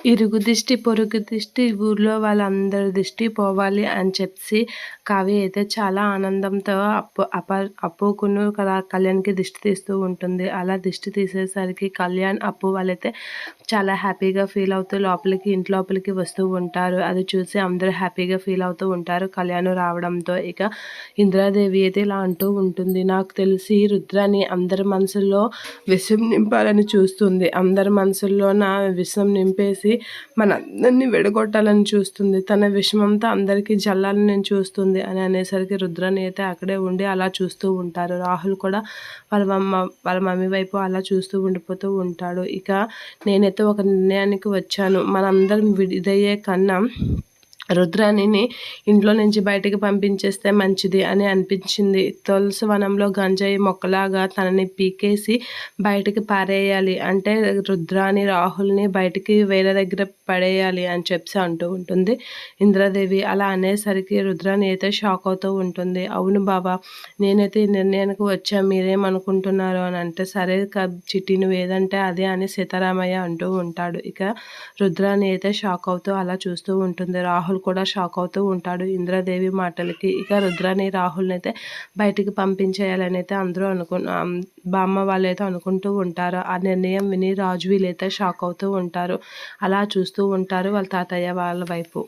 ఇరుగు దిష్టి పొరుగు దిష్టి ఊర్లో వాళ్ళందరి దిష్టి పోవాలి అని చెప్పి కావ్య అయితే చాలా ఆనందంతో అప్పు అప అప్పుకును కదా కళ్యాణ్కి దిష్టి తీస్తూ ఉంటుంది. అలా దిష్టి తీసేసరికి కళ్యాణ్ అప్పు వాళ్ళైతే చాలా హ్యాపీగా ఫీల్ అవుతూ లోపలికి ఇంటి లోపలికి వస్తూ ఉంటారు. అది చూసి అందరూ హ్యాపీగా ఫీల్ అవుతూ ఉంటారు. కళ్యాణ్ రావడంతో ఇక ఇంద్రాదేవి అయితే ఇలా అంటూ ఉంటుంది. నాకు తెలిసి రుద్రాని అందరి మనసుల్లో విషం నింపాలని చూస్తుంది. అందరి మనసుల్లో నా విషం నింపేసి చేసి మనందరినీ విడగొట్టాలని చూస్తుంది. తన విషమంతా అందరికీ జల్లాలని నేను చూస్తుంది అని అనేసరికి రుద్రాన్ని అయితే అక్కడే ఉండి అలా చూస్తూ ఉంటారు. రాహుల్ కూడా వాళ్ళ మమ్మ వాళ్ళ మమ్మీ వైపు అలా చూస్తూ ఉండిపోతూ ఉంటాడు. ఇక నేనైతే ఒక నిర్ణయానికి వచ్చాను. మనందరం విడిదయ్యే కన్నా రుద్రాణిని ఇంట్లో నుంచి బయటకు పంపించేస్తే మంచిది అని అనిపించింది. తులసి వనంలో గంజాయి మొక్కలాగా తనని పీకేసి బయటకు పారేయాలి అంటే రుద్రాని రాహుల్ని బయటికి వేరే దగ్గర పడేయాలి అని చెప్పి అంటూ ఉంటుంది. ఇంద్రదేవి అలా అనేసరికి రుద్రాని అయితే షాక్ అవుతూ ఉంటుంది. అవును బాబా నేనైతే ఈ నిర్ణయానికి వచ్చా మీరేమనుకుంటున్నారు అని అంటే సరే చిట్టి నువ్వు ఏదంటే అదే అని సీతారామయ్య అంటూ ఉంటాడు. ఇక రుద్రాని అయితే షాక్ అవుతూ అలా చూస్తూ ఉంటుంది. రాహుల్ కూడా షాక్ అవుతూ ఉంటాడు. ఇంద్రాదేవి మాటలకి ఇక రుద్రాని రాహుల్ని అయితే బయటికి పంపించేయాలని అయితే అందరూ అనుకు బామ్మ వాళ్ళైతే అనుకుంటూ ఉంటారు. ఆ నిర్ణయం విని రాజు వీళ్ళైతే షాక్ అవుతూ ఉంటారు. అలా చూస్తూ ఉంటారు వాళ్ళ తాతయ్య వాళ్ళ వైపు.